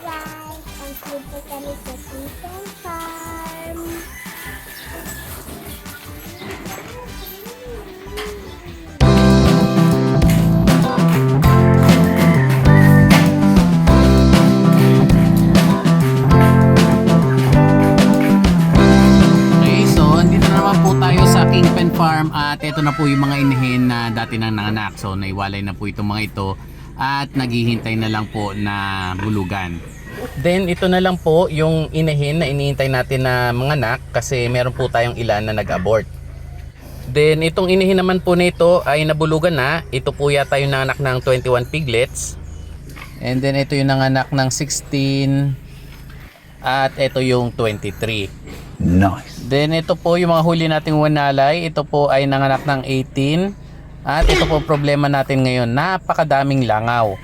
Guys, conclude po kami sa Chicken Farm. Farm at ito na po yung mga inahin na dati nang nanganak. So naiwalay na po itong mga ito at naghihintay na lang po na bulugan. Then ito na lang po yung inahin na iniintay natin na mga anak kasi meron po tayong ilan na nag-abort. Then itong inahin naman po nito ay nabulugan na. Ito po yata yung nanganak ng 21 piglets. And then ito yung nanganak ng 16 at ito yung 23. Nice. Then ito po yung mga huli nating wanalay. Ito po ay nanganak ng 18. At ito po problema natin ngayon. Napakadaming langaw.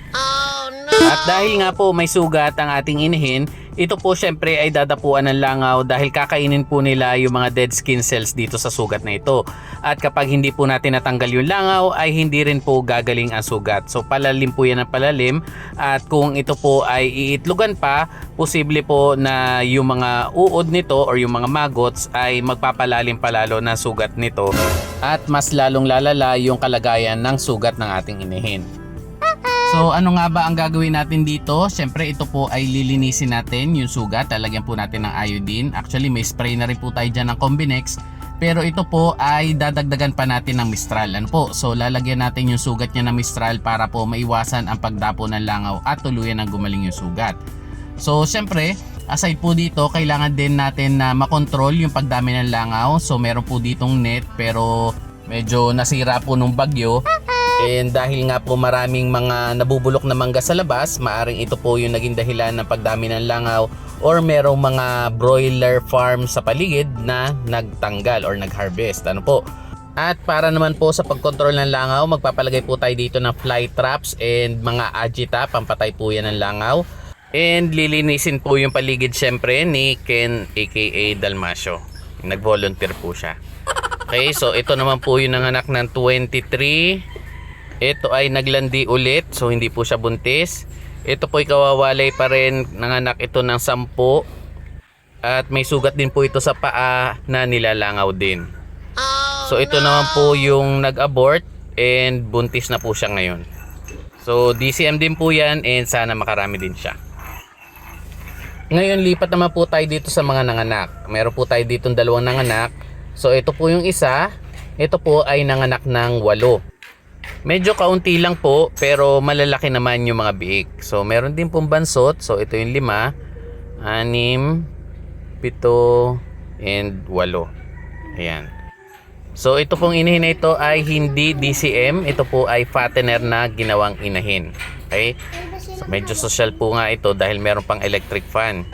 At dahil nga po may sugat ang ating inihin, ito po syempre ay dadapuan ng langaw dahil kakainin po nila yung mga dead skin cells dito sa sugat na ito. At kapag hindi po natin natanggal yung langaw ay hindi rin po gagaling ang sugat. So palalim po yan ng palalim at kung ito po ay iitlugan pa, posible po na yung mga uod nito or yung mga maggots ay magpapalalim palalo na sugat nito at mas lalong lalala yung kalagayan ng sugat ng ating inihin. So ano nga ba ang gagawin natin dito? Siyempre ito po ay lilinisin natin yung sugat. Lalagyan po natin ng iodine. Actually may spray na rin po tayo dyan ng Combinex. Pero ito po ay dadagdagan pa natin ng Mistral. Ano po? So lalagyan natin yung sugat niya ng Mistral para po maiwasan ang pagdapo ng langaw at tuluyan ng gumaling yung sugat. So siyempre aside po dito kailangan din natin na makontrol yung pagdami ng langaw. So meron po ditong net pero medyo nasira po nung bagyo. And dahil nga po maraming mga nabubulok na mangga sa labas, maaring ito po yung naging dahilan ng pagdami ng langaw or merong mga broiler farm sa paligid na nagtanggal or nagharvest. Ano po? At para naman po sa pagkontrol ng langaw, magpapalagay po tayo dito ng fly traps and mga agita, pampatay po yan ng langaw. And lilinisin po yung paligid syempre ni Ken aka Dalmasio. Nag-volunteer po siya. Okay, so ito naman po yung nanganak ng 23. Ito ay naglandi ulit, so hindi po siya buntis. Ito po ay kawawalay pa rin, nanganak ito ng 10. At may sugat din po ito sa paa na nilalangaw din. So ito naman po yung nag-abort and buntis na po siya ngayon. So DCM din po yan and sana makarami din siya. Ngayon lipat naman po tayo dito sa mga nanganak. Meron po tayo dito dalawang nanganak. So ito po yung isa. Ito po ay nanganak ng walo. Medyo kaunti lang po pero malalaki naman yung mga biik. So meron din pong bansot. So ito yung lima, anim, pito, and walo. Ayan. So ito pong inahin na ito ay hindi DCM. Ito po ay fattener na ginawang inahin. Okay? So, medyo social po nga ito dahil meron pang electric fan.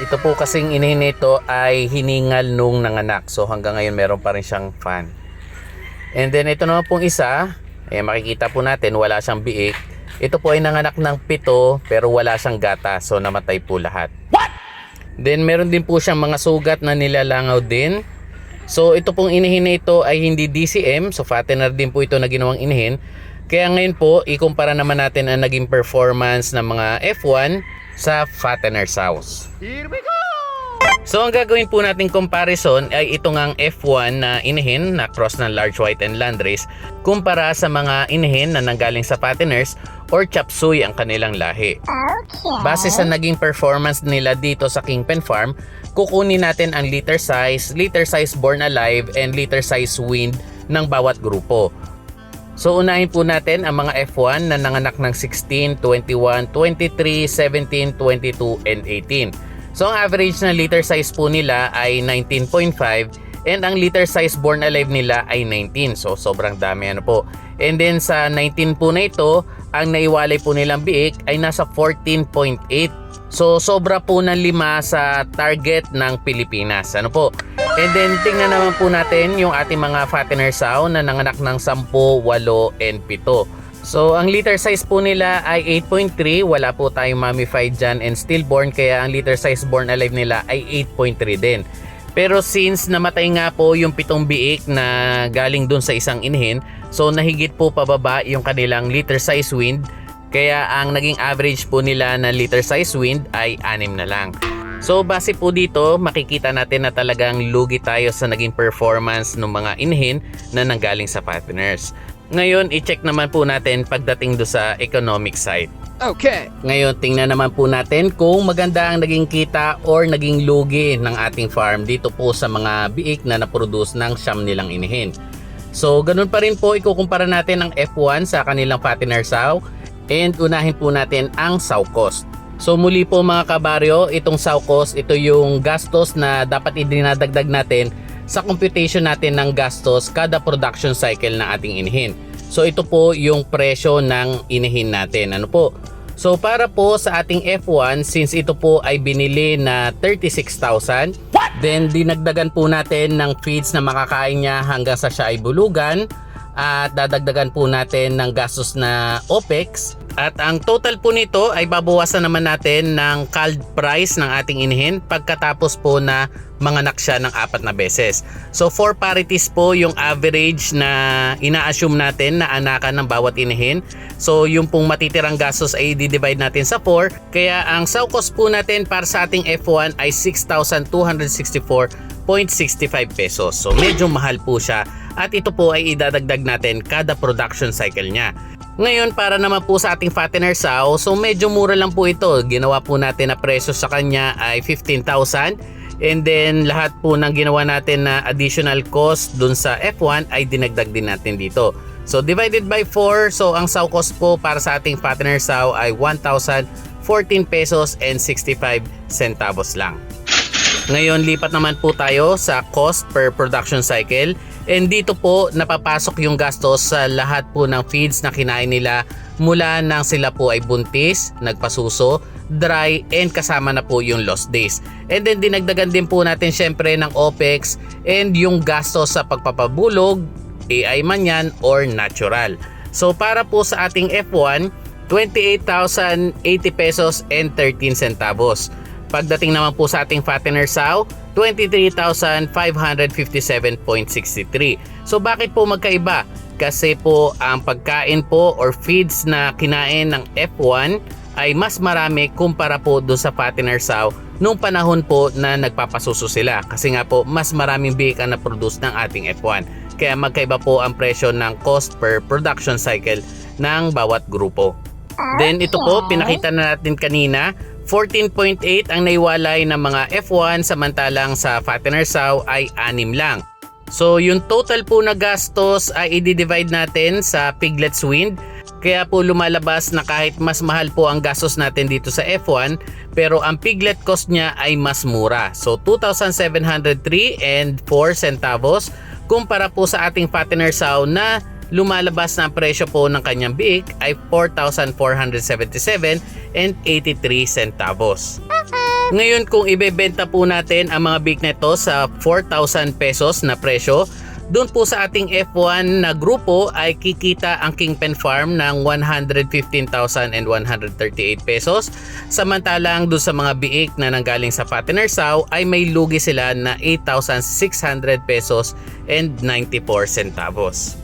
Ito po kasing inahin na ito ay hiningal nung nanganak. So hanggang ngayon meron pa rin siyang fan. And then ito naman pong isa, eh, makikita po natin wala siyang biik. Ito po ay nanganak ng pito pero wala siyang gata. So namatay po lahat. What? Then meron din po siyang mga sugat na nilalangaw din. So ito pong inahin na ito ay hindi DCM. So fattener din po ito na ginawang inahin. Kaya ngayon po, ikumpara naman natin ang naging performance ng mga F1 sa fattener's house. So ang gagawin po nating comparison ay ito ngang F1 na inahin na cross ng large white and landrace kumpara sa mga inahin na nanggaling sa fatteners or chop suey ang kanilang lahi. Okay. Base sa naging performance nila dito sa Kingpen Farm, kukunin natin ang liter size, liter size born alive, and liter size wind ng bawat grupo. So unahin po natin ang mga F1 na nanganak ng 16, 21, 23, 17, 22, and 18. So ang average na liter size po nila ay 19.5 and ang liter size born alive nila ay 19. So sobrang dami ano po. And then sa 19 po na ito, ang naiwalay po nilang biik ay nasa 14.8. So sobra po ng 5 sa target ng Pilipinas. Ano po? And then tingnan naman po natin yung ating mga fattener sow na nanganak ng 10, 8, and 7. So ang liter size po nila ay 8.3, wala po tayong mummified dyan and stillborn kaya ang liter size born alive nila ay 8.3 din. Pero since namatay nga po yung pitong biik na galing dun sa isang inhin, so nahigit po pababa yung kanilang liter size wind Kaya ang naging average po nila na liter size wind ay 6 na lang. So base po dito, makikita natin na talagang lugi tayo sa naging performance ng mga inhin na nanggaling sa fatteners. Ngayon, i-check naman po natin pagdating do sa economic side. Okay. Ngayon, tingnan naman po natin kung maganda ang naging kita or naging lugi ng ating farm dito po sa mga biik na naproduce ng siyam nilang inihin. So, ganun pa rin po, ikukumpara natin ang F1 sa kanilang fattener sow and unahin po natin ang sow cost. So, muli po mga kabaryo, itong sow cost, ito yung gastos na dapat idinadagdag natin sa computation natin ng gastos kada production cycle ng ating inihin. So ito po yung presyo ng inihin natin. Ano po? So para po sa ating F1 since ito po ay binili na 36,000 then dinagdagan po natin ng feeds na makakain niya hanggang sa siya ay bulugan at dadagdagan po natin ng gastos na OPEX at ang total po nito ay babawasan naman natin ng called price ng ating inihin pagkatapos po na manganak siya ng apat na beses. So for parities po yung average na ina-assume natin na anakan ng bawat inihin. So yung pong matitirang gastos ay di-divide natin sa 4. Kaya ang sow cost po natin para sa ating F1 ay 6,264.65 pesos. So medyo mahal po siya at ito po ay idadagdag natin kada production cycle niya. Ngayon para naman po sa ating fattener sow, so medyo mura lang po ito. Ginawa po natin na presyo sa kanya ay 15,000 and then lahat po ng ginawa natin na additional cost dun sa F1 ay dinagdag din natin dito. So divided by 4, so ang sow cost po para sa ating fattener sow ay 1,014 pesos and 65 centavos lang. Ngayon lipat naman po tayo sa cost per production cycle and dito po napapasok yung gastos sa lahat po ng feeds na kinain nila mula nang sila po ay buntis, nagpasuso, dry and kasama na po yung lost days. And then dinagdagan din po natin syempre ng OPEX and yung gastos sa pagpapabulog, AI man yan or natural. So para po sa ating F1, 28,080 pesos and 13 centavos. Pagdating naman po sa ating fattener sow, 23,557.63. So bakit po magkaiba? Kasi po ang pagkain po or feeds na kinain ng F1 ay mas marami kumpara po doon sa fattener sow nung panahon po na nagpapasuso sila. Kasi nga po mas maraming biik ang na-produce ng ating F1. Kaya magkaiba po ang presyo ng cost per production cycle ng bawat grupo. Then ito po, pinakita na natin kanina, 14.8 ang naiwalay ng mga F1 samantalang sa fattener sow ay 6 lang. So yung total po na gastos ay i-divide natin sa piglets wind. Kaya po lumalabas na kahit mas mahal po ang gastos natin dito sa F1 pero ang piglet cost niya ay mas mura. So 2,703 and 4 centavos kumpara po sa ating fattener sow na lumalabas na ang presyo po ng kanyang biik ay 4,477 and 83 centavos. Ngayon kung ibebenta po natin ang mga biik nito sa 4,000 pesos na presyo, doon po sa ating F1 na grupo ay kikita ang Kingpen Farm ng 115,138 pesos. Samantalang doon sa mga biik na nanggaling sa Fattener Sow ay may lugi sila na 8,600 pesos and 94 centavos.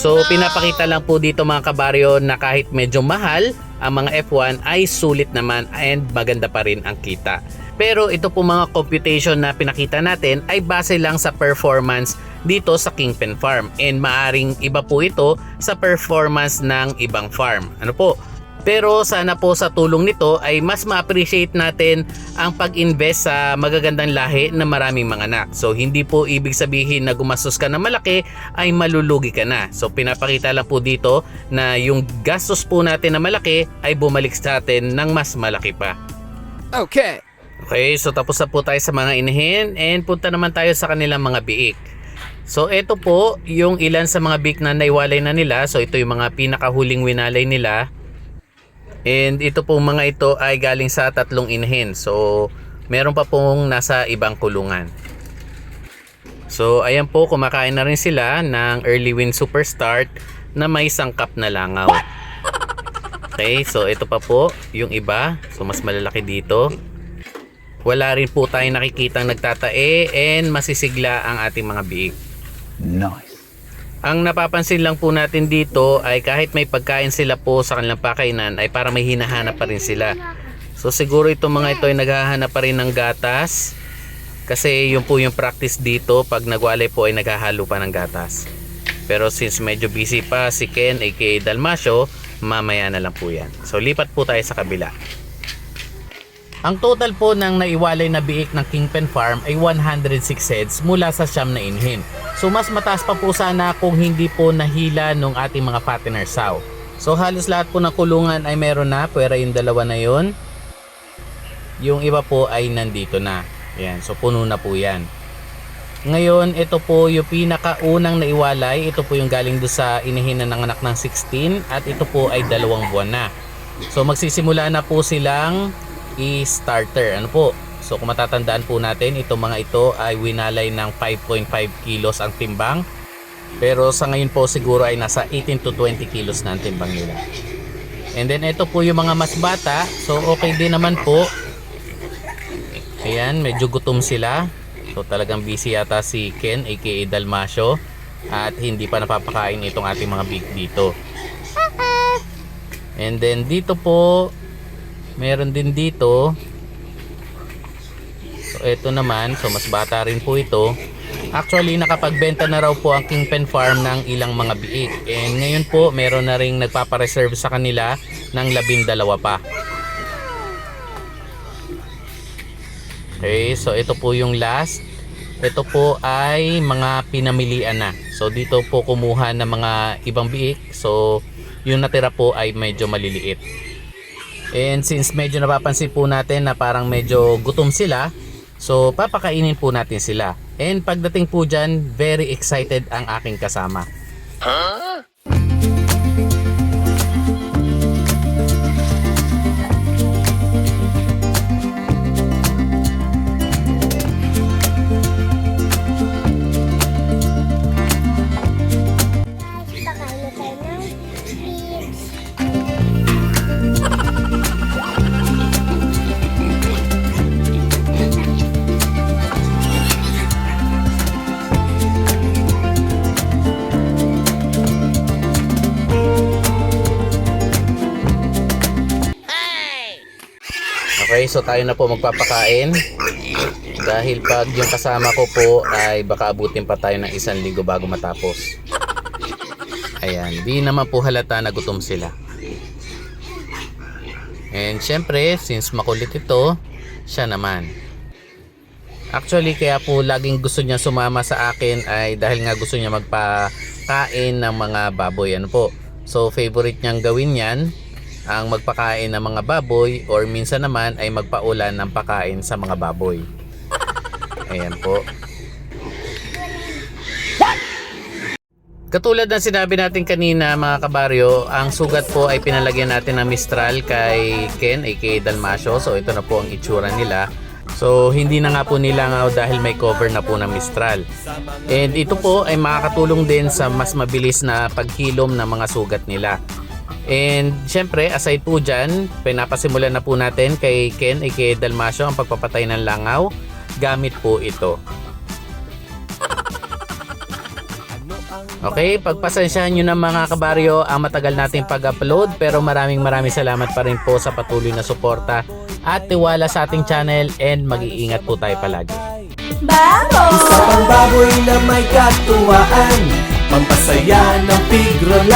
So pinapakita lang po dito mga kabaryo na kahit medyo mahal ang mga F1 ay sulit naman and maganda pa rin ang kita. Pero ito po mga computation na pinakita natin ay base lang sa performance dito sa Kingpen Farm and maaring iba po ito sa performance ng ibang farm. Ano po? Pero sana po sa tulong nito ay mas ma-appreciate natin ang pag-invest sa magagandang lahi na maraming mga anak. So hindi po ibig sabihin na gumastos ka na malaki ay malulugi ka na. So pinapakita lang po dito na yung gastos po natin na malaki ay bumalik sa atin ng mas malaki pa. Okay. Okay, so tapos na po tayo sa mga inahin and punta naman tayo sa kanilang mga biik. So ito po yung ilan sa mga biik na naiwalay na nila. So ito yung mga pinakahuling winalay nila. And ito pong mga ito ay galing sa tatlong inahin. So meron pa pong nasa ibang kulungan. So ayan po kumakain na rin sila ng Early Win Super Start na may sangkap na langaw. Okay, so ito pa po yung iba. So mas malalaki dito. Wala rin po tayong nakikitang nagtatae and masisigla ang ating mga biik. Nice. Ang napapansin lang po natin dito ay kahit may pagkain sila po sa kanilang pakainan ay para may hinahanap pa rin sila. So siguro itong mga ito ay naghahanap pa rin ng gatas kasi yun po yung practice dito pag nagwalay po ay naghahalo pa ng gatas. Pero since medyo busy pa si Ken aka Dalmasio, mamaya na lang po yan. So lipat po tayo sa kabila. Ang total po ng naiwalay na biik ng Kingpen Farm ay 106 heads mula sa siyam na inhin. So mas mataas pa po sana kung hindi po nahila nung ating mga fattener sow. So halos lahat po ng kulungan ay meron na, pwera yung dalawa na yon. Yung iba po ay nandito na. Yan, so puno na po yan. Ngayon, ito po yung pinakaunang naiwalay. Ito po yung galing do sa inihin na nanganak ng 16 at ito po ay dalawang buwan na. So magsisimula na po silang i-starter. Ano po? So kung matatandaan po natin, itong mga ito ay winalay ng 5.5 kilos ang timbang. Pero sa ngayon po siguro ay nasa 18 to 20 kilos na ang timbang nila. And then ito po yung mga mas bata. So okay din naman po. Ayan, medyo gutom sila. So talagang busy yata si Ken aka Dalmasio at hindi pa napapakain itong ating mga big dito. And then dito po meron din dito. So ito naman, so mas bata rin po ito. Actually nakapagbenta na raw po ang Kingpen Farm ng ilang mga biik. And ngayon po meron na ring nagpapareserve sa kanila ng labindalawa pa. Okay, so ito po yung last. Ito po ay mga pinamilian na. So dito po kumuha ng mga ibang biik. So yung natira po ay medyo maliliit. And since medyo napapansin po natin na parang medyo gutom sila, so papakainin po natin sila. And pagdating po dyan, very excited ang aking kasama. Guys, Okay, so tayo na po magpapakain. Dahil pag yung kasama ko po ay baka abutin pa tayo ng isang linggo bago matapos. Ayan, di naman po halata na gutom sila. And syempre, since makulit ito, siya naman. Actually, kaya po laging gusto niya sumama sa akin ay dahil nga gusto niya magpakain ng mga baboy. Ano po? So, favorite niyang gawin yan ang magpakain ng mga baboy or minsan naman ay magpaulan ng pakain sa mga baboy. Ayan po. Katulad ng sinabi natin kanina mga kabaryo, ang sugat po ay pinalagyan natin ng Mistral kay Ken aka Dalmasio. So ito na po ang itsura nila. So hindi na nga po nilangaw dahil may cover na po ng Mistral. And ito po ay makakatulong din sa mas mabilis na paghilom ng mga sugat nila. And syempre, aside po dyan, pinapasimulan na po natin kay Ken aka Dalmasio ang pagpapatay ng langaw gamit po ito. Okay, pagpasensyahan nyo na mga kabaryo ang matagal nating pag-upload pero maraming maraming salamat pa rin po sa patuloy na suporta at tiwala sa ating channel and mag-iingat po tayo palagi. Isa pang baboy na may katuwaan Pampasaya ng pig roll